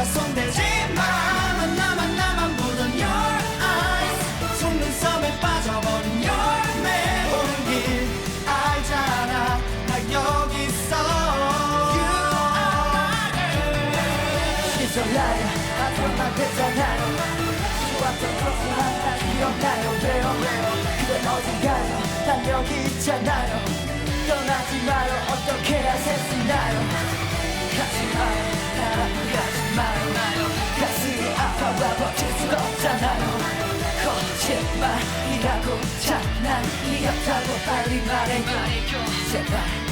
다 손대지 마 나만 나만 보던 your eyes. 속눈썹에 빠져버린 your man 오는 길. 알잖아 나 여기 있어. You are. 시절나요 앞으로만 됐잖아요. 좋았던 프로그램 다 기억나요. 왜요 왜요? 그대 어딘가요? 난 여기 있잖아요. 떠나지 마요. 어떻게 셋이 거짓말이라고 장난이었다고 빨리 말해 제발